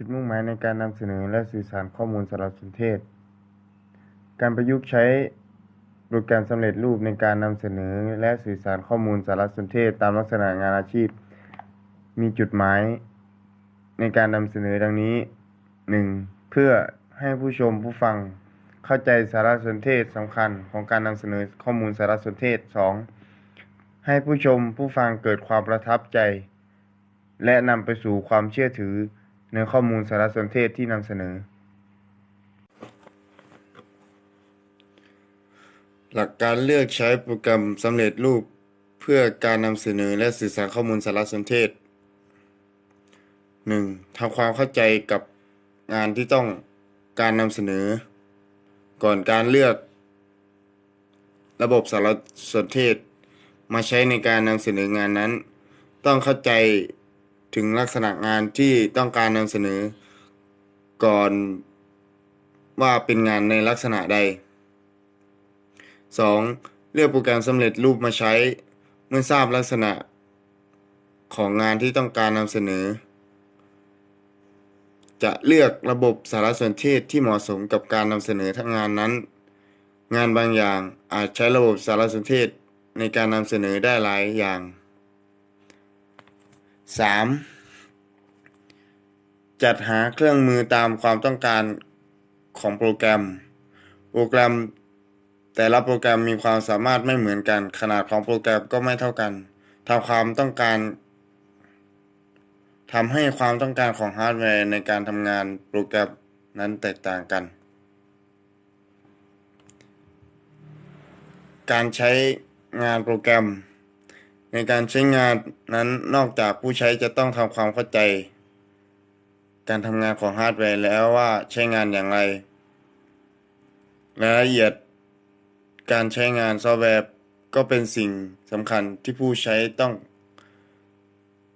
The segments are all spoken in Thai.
จุดมุ่งหมายในการนำเสนอและสื่อสารข้อมูลสารสนเทศ การประยุกต์ใช้โปรแกรมสำเร็จรูปในการนำเสนอและสื่อสารข้อมูลสารสนเทศ ตามลักษณะงานอาชีพ มีจุดหมายในการนำเสนอดังนี้ 1. เพื่อให้ผู้ชมผู้ฟังเข้าใจสารสนเทศสำคัญของการนำเสนอข้อมูลสารสนเทศ 2. ให้ผู้ชมผู้ฟังเกิดความประทับใจ และนำไปสู่ความเชื่อถือ ในข้อมูลสารสนเทศที่นำเสนอ หลักการเลือกใช้โปรแกรมสำเร็จรูปเพื่อการนำเสนอและสื่อสารข้อมูลสารสนเทศ 1. ทำความเข้าใจกับงานที่ต้องการนำเสนอ ก่อนการเลือก ระบบสารสนเทศ มาใช้ในการนำเสนองานนั้น ต้องเข้าใจ ถึงลักษณะงานที่ต้องการนำเสนอ ก่อนว่าเป็นงานในลักษณะใด 2. เลือกโปรแกรมสำเร็จรูปมาใช้ เมื่อทราบลักษณะของงานที่ต้องการนำเสนอ จะเลือกระบบสารสนเทศที่เหมาะสมกับการนำเสนอทั้งงานนั้น งานบางอย่างอาจใช้ระบบสารสนเทศในการนำเสนอได้หลายอย่าง 3. จัดหาเครื่องมือตามความต้องการของโปรแกรม โปรแกรม แต่ละโปรแกรมมีความสามารถไม่เหมือนกัน ขนาดของโปรแกรมก็ไม่เท่ากันทำความต้องการทำให้ความต้องการของฮาร์ดแวร์ในการทำงานโปรแกรมนั้นแตกต่างกัน การใช้งานโปรแกรม ในการใช้งานนั้นนอกจากผู้ใช้จะต้องทำความเข้าใจ การทำงานของฮาร์ดแวร์แล้วว่าใช้งานอย่างไรรายละเอียดการใช้งานซอฟต์แวร์ก็เป็นสิ่งสำคัญที่ผู้ใช้ต้อง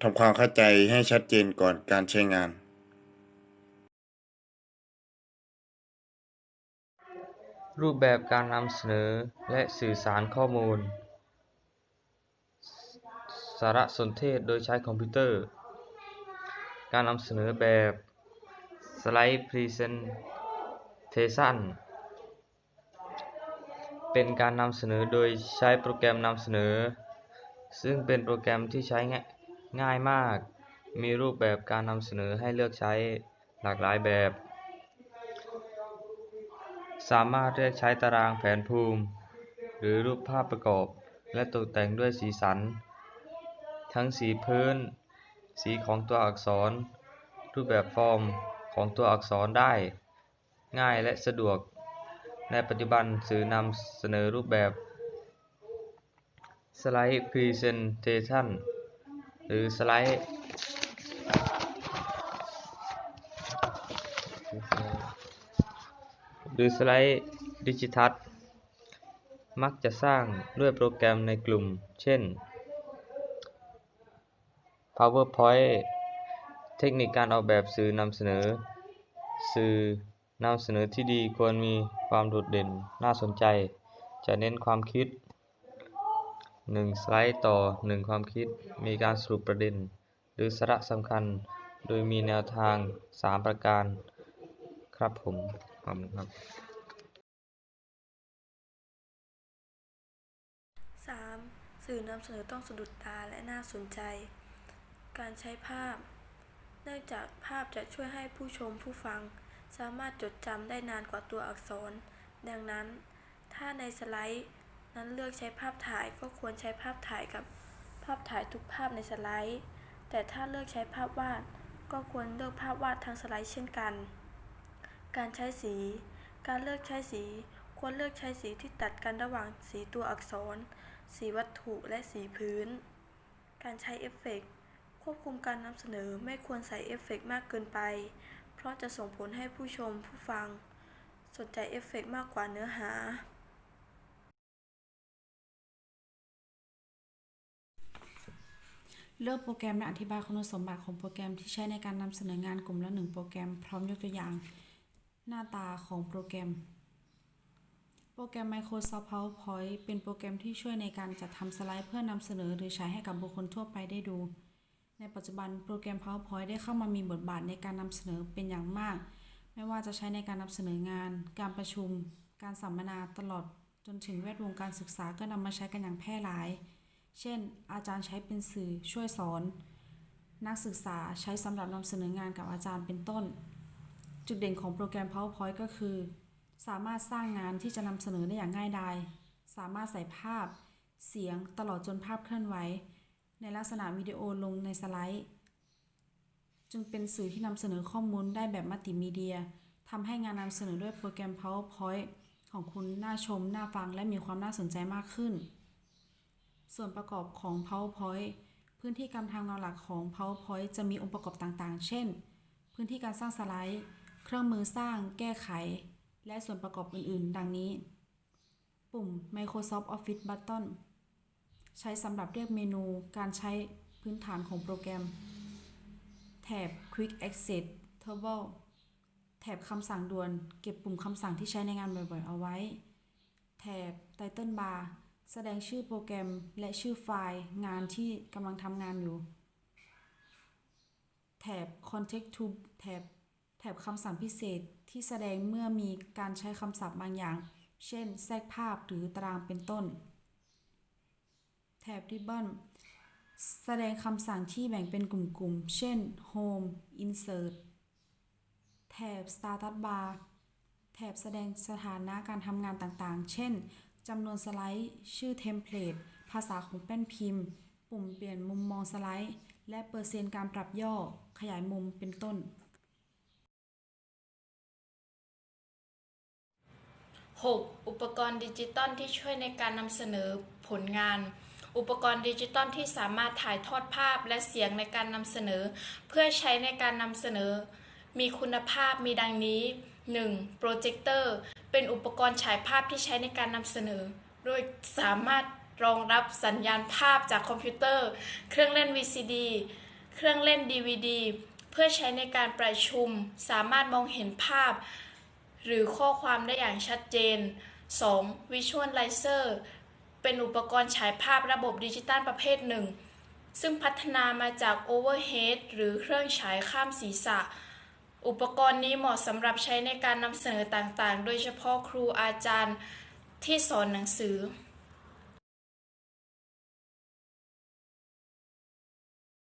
ทำความเข้าใจให้ชัดเจนก่อนการใช้งาน รูปแบบการนำเสนอและสื่อสารข้อมูล สารสนเทศโดยใช้คอมพิวเตอร์ การนำเสนอแบบ Slide Presentation เป็นการนำเสนอโดยใช้โปรแกรมนำเสนอ ซึ่งเป็นโปรแกรมที่ใช้ง่ายมาก มีรูปแบบการนำเสนอให้เลือกใช้หลากหลายแบบ สามารถเลือกใช้ตารางแผนภูมิ หรือรูปภาพประกอบ และตกแต่งด้วยสีสัน ทั้งสีพื้น สีของตัวอักษร รูปแบบฟอร์ม ของตัวอักษรได้ง่ายและสะดวก ในปัจจุบันสื่อนำเสนอรูปแบบ Slide Presentation หรือสไลด์หรือสไลด์ดิจิทัลมักจะสร้างด้วยโปรแกรมในกลุ่ม เช่น PowerPoint เทคนิคการออกแบบสื่อนำเสนอ สื่อนำเสนอที่ดีควรมีความโดดเด่นน่าสนใจ จะเน้นความคิด 1 สไลด์ต่อ 1 ความคิด มีการสรุปประเด็น หรือสาระสำคัญ โดยมีแนวทาง 3 ประการ ครับผมขอบคุณครับ 3. สื่อนำเสนอต้องสะดุดตาและน่าสนใจ การใช้ภาพ เนื่องจากภาพจะช่วยให้ผู้ชมผู้ฟัง สามารถจดจำได้นานกว่าตัวอักษร ดังนั้น ถ้าในสไลด์ นั้นเลือกใช้ภาพถ่ายก็ควรใช้ภาพถ่ายกับภาพถ่ายทุกภาพในสไลด์ แต่ถ้าเลือกใช้ภาพวาด ก็ควรเลือกภาพวาดทั้งสไลด์เช่นกัน การใช้สี การเลือกใช้สีควรเลือกใช้สีที่ตัดกันระหว่างสีตัวอักษร สีวัตถุและสีพื้น การใช้เอฟเฟกต์ ควบคุมการนำเสนอไม่ควรใส่เอฟเฟกต์มากเกินไป เพราะจะส่งผลให้ผู้ชมผู้ฟัง สนใจเอฟเฟกต์มากกว่าเนื้อหา เลือกโปรแกรมและอธิบายคุณสมบัติของโปรแกรมที่ใช้ในการนำเสนองานกลุ่มละหนึ่งโปรแกรมพร้อมยกตัวอย่าง หน้าตาของโปรแกรม โปรแกรม Microsoft PowerPoint เป็นโปรแกรมที่ช่วยในการจัดทำสไลด์เพื่อนำเสนอหรือใช้ให้กับบุคคลทั่วไปได้ดู ในปัจจุบันโปรแกรม PowerPoint ได้เข้ามามีบทบาทในการนำเสนอเป็นอย่างมาก ไม่ว่าจะใช้ในการนำเสนองาน การประชุม การสัมมนาตลอดจนถึงแวดวงการศึกษาก็นำมาใช้กันอย่างแพร่หลาย เช่น อาจารย์ใช้เป็นสื่อช่วยสอน นักศึกษาใช้สำหรับนำเสนองานกับอาจารย์เป็นต้น จุดเด่นของโปรแกรม PowerPoint ก็คือ สามารถสร้างงานที่จะนำเสนอได้อย่างง่ายดาย สามารถใส่ภาพ เสียงตลอดจนภาพเคลื่อนไหว ในลักษณะวิดีโอลงในสไลด์ จึงเป็นสื่อที่นำเสนอข้อมูลได้แบบมัลติมีเดียทำให้งานนำเสนอด้วยโปรแกรม PowerPoint ของคุณน่าชม น่าฟัง และมีความน่าสนใจมากขึ้น ส่วนประกอบของ PowerPoint พื้นที่การทำงานหลักของ PowerPoint จะมีองค์ประกอบต่างๆ เช่น พื้นที่การสร้างสไลด์ เครื่องมือสร้าง แก้ไข และส่วนประกอบอื่นๆ ดังนี้ ปุ่ม Microsoft Office Button ใช้สำหรับเรียกเมนูการใช้พื้นฐานของโปรแกรม แถบ Quick Access Toggle แถบคำสั่งด่วน เก็บปุ่มคำสั่งที่ใช้ในงานบ่อยๆ เอาไว้ แถบ Title Bar แสดงชื่อโปรแกรมและชื่อไฟล์งานที่กำลังทำงานอยู่ แถบ Context to แถบแถบคำสั่งพิเศษที่แสดงเมื่อมีการใช้คำศัพท์บางอย่าง เช่น แทรกภาพหรือตารางเป็นต้น แถบ Ribbon แสดงคำสั่งที่แบ่งเป็นกลุ่มๆ เช่น Home Insert แถบ Status Bar แถบแสดงสถานะการทำงานต่างๆ เช่น จำนวนสไลด์ ชื่อเทมเพลต ภาษาของแป้นพิมพ์ ปุ่มเปลี่ยนมุมมองสไลด์ และเปอร์เซ็นต์การปรับย่อ ขยายมุม เป็นต้น 6. อุปกรณ์ดิจิตอลที่ช่วยในการนำเสนอผลงาน อุปกรณ์ดิจิตอลที่สามารถถ่ายทอดภาพและเสียงในการนำเสนอ เพื่อใช้ในการนำเสนอ มีคุณภาพมีดังนี้ 1. โปรเจคเตอร์เป็นอุปกรณ์ฉายภาพที่ใช้ในการนำเสนอ โดยสามารถรองรับสัญญาณภาพจากคอมพิวเตอร์ เครื่องเล่น VCD เครื่องเล่น DVD เพื่อใช้ในการประชุม สามารถมองเห็นภาพ หรือข้อความได้อย่างชัดเจน 2. Visualizer เป็นอุปกรณ์ฉายภาพระบบดิจิตอลประเภทหนึ่ง ซึ่งพัฒนามาจาก Overhead หรือเครื่องฉายข้ามศีรษะ อุปกรณ์นี้เหมาะสำหรับใช้ในการนำเสนอต่างๆ โดยเฉพาะครูอาจารย์ที่สอนหนังสือ